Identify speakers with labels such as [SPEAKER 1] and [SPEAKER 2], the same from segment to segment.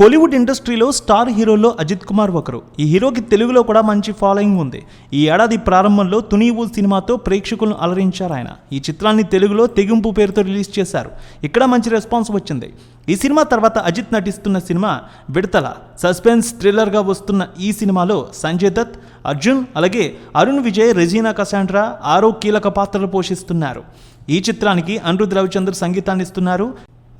[SPEAKER 1] కోలీవుడ్ ఇండస్ట్రీలో స్టార్ హీరోల్లో అజిత్ కుమార్ ఒకరు. ఈ హీరోకి తెలుగులో కూడా మంచి ఫాలోయింగ్ ఉంది. ఈ ఏడాది ప్రారంభంలో తునీవు సినిమాతో ప్రేక్షకులను అలరించారు ఆయన. ఈ చిత్రాన్ని తెలుగులో తెగింపు పేరుతో రిలీజ్ చేశారు. ఇక్కడ మంచి రెస్పాన్స్ వచ్చింది. ఈ సినిమా తర్వాత అజిత్ నటిస్తున్న సినిమా విడతల సస్పెన్స్ థ్రిల్లర్గా వస్తున్న ఈ సినిమాలో సంజయ్ దత్ అర్జున్ అలాగే అరుణ్ విజయ్ రెజీనా కసాండ్రా ఆరో కీలక పాత్రలు పోషిస్తున్నారు. ఈ చిత్రానికి అనిరుద్ రవిచంద్ర సంగీతాన్ని ఇస్తున్నారు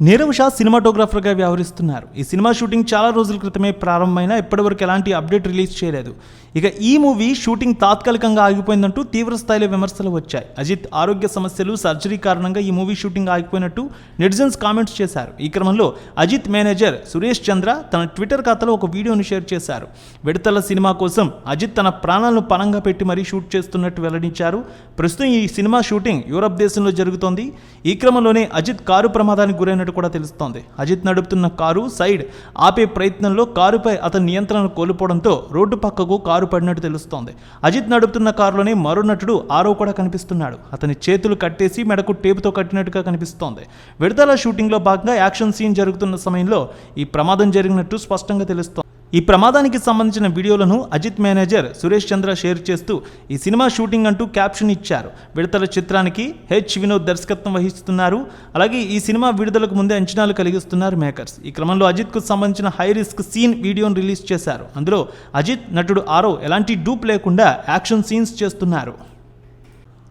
[SPEAKER 1] నీరవ్ షా సినిమాటోగ్రాఫర్గా వ్యవహరిస్తున్నారు. ఈ సినిమా షూటింగ్ చాలా రోజుల క్రితమే ప్రారంభమైన ఇప్పటివరకు ఎలాంటి అప్డేట్ రిలీజ్ చేయలేదు. ఇక ఈ మూవీ షూటింగ్ తాత్కాలికంగా ఆగిపోయిందంటూ తీవ్ర స్థాయిలో విమర్శలు వచ్చాయి. అజిత్ ఆరోగ్య సమస్యలు సర్జరీ కారణంగా ఈ మూవీ షూటింగ్ ఆగిపోయినట్టు నెటిజన్స్ కామెంట్స్ చేశారు. ఈ క్రమంలో అజిత్ మేనేజర్ సురేష్ చంద్ర తన ట్విట్టర్ ఖాతాలో ఒక వీడియోను షేర్ చేశారు. విడతల సినిమా కోసం అజిత్ తన ప్రాణాలను పణంగా పెట్టి మరీ షూట్ చేస్తున్నట్టు వెల్లడించారు. ప్రస్తుతం ఈ సినిమా షూటింగ్ యూరప్ దేశంలో జరుగుతోంది. ఈ క్రమంలోనే అజిత్ కారు ప్రమాదానికి గురైనట్టు కూడా తెలుస్తోంది. అజిత్ నడుపుతున్న కారు సైడ్ ఆపే ప్రయత్నంలో కారుపై అతని నియంత్రణ కోల్పోవడంతో రోడ్డు పక్కకు కారు పడినట్టు తెలుస్తోంది. అజిత్ నడుపుతున్న కారులోనే మరో నటుడు ఆరో కూడా కనిపిస్తున్నాడు. అతని చేతులు కట్టేసి మెడకు టేపుతో కట్టినట్టుగా కనిపిస్తోంది. విడుదల షూటింగ్లో భాగంగా యాక్షన్ సీన్ జరుగుతున్న సమయంలో ఈ ప్రమాదం జరిగినట్టు స్పష్టంగా తెలుస్తోంది. ఈ ప్రమాదానికి సంబంధించిన వీడియోలను అజిత్ మేనేజర్ సురేష్ చంద్ర షేర్ చేస్తూ ఈ సినిమా షూటింగ్ అంటూ క్యాప్షన్ ఇచ్చారు. విడతల చిత్రానికి హెచ్ వినోద్ దర్శకత్వం వహిస్తున్నారు. అలాగే ఈ సినిమా విడుదలకు ముందే అంచనాలు కలిగిస్తున్నారు మేకర్స్. ఈ క్రమంలో అజిత్కు సంబంధించిన హై రిస్క్ సీన్ వీడియోను రిలీజ్ చేశారు. అందులో అజిత్ నటుడు ఆరో ఎలాంటి డూప్ లేకుండా యాక్షన్ సీన్స్ చేస్తున్నారు.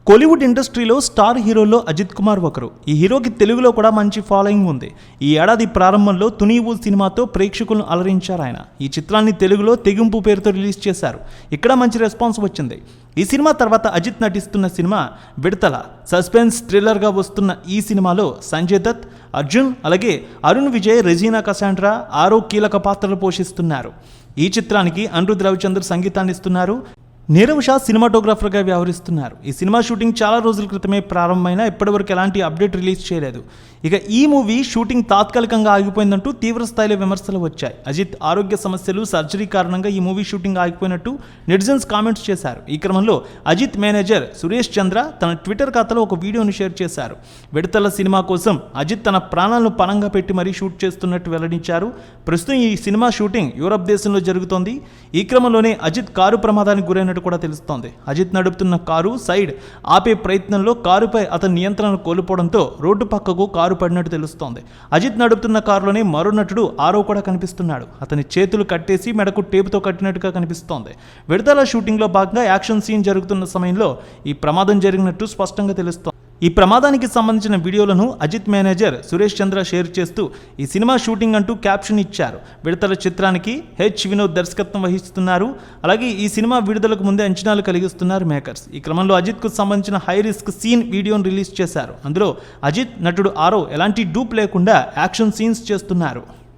[SPEAKER 1] కోలీవుడ్ ఇండస్ట్రీలో స్టార్ హీరోల్లో అజిత్ కుమార్ ఒకరు. ఈ హీరోకి తెలుగులో కూడా మంచి ఫాలోయింగ్ ఉంది. ఈ ఏడాది ప్రారంభంలో తునీవు సినిమాతో ప్రేక్షకులను అలరించారు ఆయన. ఈ చిత్రాన్ని తెలుగులో తెగింపు పేరుతో రిలీజ్ చేశారు. ఇక్కడ మంచి రెస్పాన్స్ వచ్చింది. ఈ సినిమా తర్వాత అజిత్ నటిస్తున్న సినిమా విడతల సస్పెన్స్ థ్రిల్లర్గా వస్తున్న ఈ సినిమాలో సంజయ్ దత్ అర్జున్ అలాగే అరుణ్ విజయ్ రెజీనా కసాండ్రా ఆరో కీలక పాత్రలు పోషిస్తున్నారు. ఈ చిత్రానికి అనిరుద్ రవిచంద్ర సంగీతాన్ని ఇస్తున్నారు నీరవ్ షా సినిమాటోగ్రాఫర్గా వ్యవహరిస్తున్నారు. ఈ సినిమా షూటింగ్ చాలా రోజుల క్రితమే ప్రారంభమైన ఇప్పటివరకు ఎలాంటి అప్డేట్ రిలీజ్ చేయలేదు. ఇక ఈ మూవీ షూటింగ్ తాత్కాలికంగా ఆగిపోయిందంటూ తీవ్ర స్థాయిలో విమర్శలు వచ్చాయి. అజిత్ ఆరోగ్య సమస్యలు సర్జరీ కారణంగా ఈ మూవీ షూటింగ్ ఆగిపోయినట్టు నెటిజన్స్ కామెంట్స్ చేశారు. ఈ క్రమంలో అజిత్ మేనేజర్ సురేష్ చంద్ర తన ట్విట్టర్ ఖాతాలో ఒక వీడియోను షేర్ చేశారు. విడతల సినిమా కోసం అజిత్ తన ప్రాణాలను పణంగా పెట్టి మరీ షూట్ చేస్తున్నట్టు వెల్లడించారు. ప్రస్తుతం ఈ సినిమా షూటింగ్ యూరప్ దేశంలో జరుగుతోంది. ఈ క్రమంలోనే అజిత్ కారు ప్రమాదానికి గురైనట్టు కూడా తెలుస్తోంది. అజిత్ నడుపుతున్న కారు సైడ్ ఆపే ప్రయత్నంలో కారుపై అతని నియంత్రణ కోల్పోవడంతో రోడ్డు పక్కకు కారు పడినట్టు తెలుస్తోంది. అజిత్ నడుపుతున్న కారులోనే మరో నటుడు ఆరో కూడా కనిపిస్తున్నాడు. అతని చేతులు కట్టేసి మెడకు టేపుతో కట్టినట్టుగా కనిపిస్తోంది. విడుదల షూటింగ్లో భాగంగా యాక్షన్ సీన్ జరుగుతున్న సమయంలో ఈ ప్రమాదం జరిగినట్టు స్పష్టంగా తెలుస్తోంది. ఈ ప్రమాదానికి సంబంధించిన వీడియోలను అజిత్ మేనేజర్ సురేష్ చంద్ర షేర్ చేస్తూ ఈ సినిమా షూటింగ్ అంటూ క్యాప్షన్ ఇచ్చారు. విడతల చిత్రానికి హెచ్ వినోద్ దర్శకత్వం వహిస్తున్నారు. అలాగే ఈ సినిమా విడుదలకు ముందే అంచనాలు కలిగిస్తున్నారు మేకర్స్. ఈ క్రమంలో అజిత్కు సంబంధించిన హై రిస్క్ సీన్ వీడియోను రిలీజ్ చేశారు. అందులో అజిత్ నటుడు ఆరో ఎలాంటి డూప్ లేకుండా యాక్షన్ సీన్స్ చేస్తున్నారు.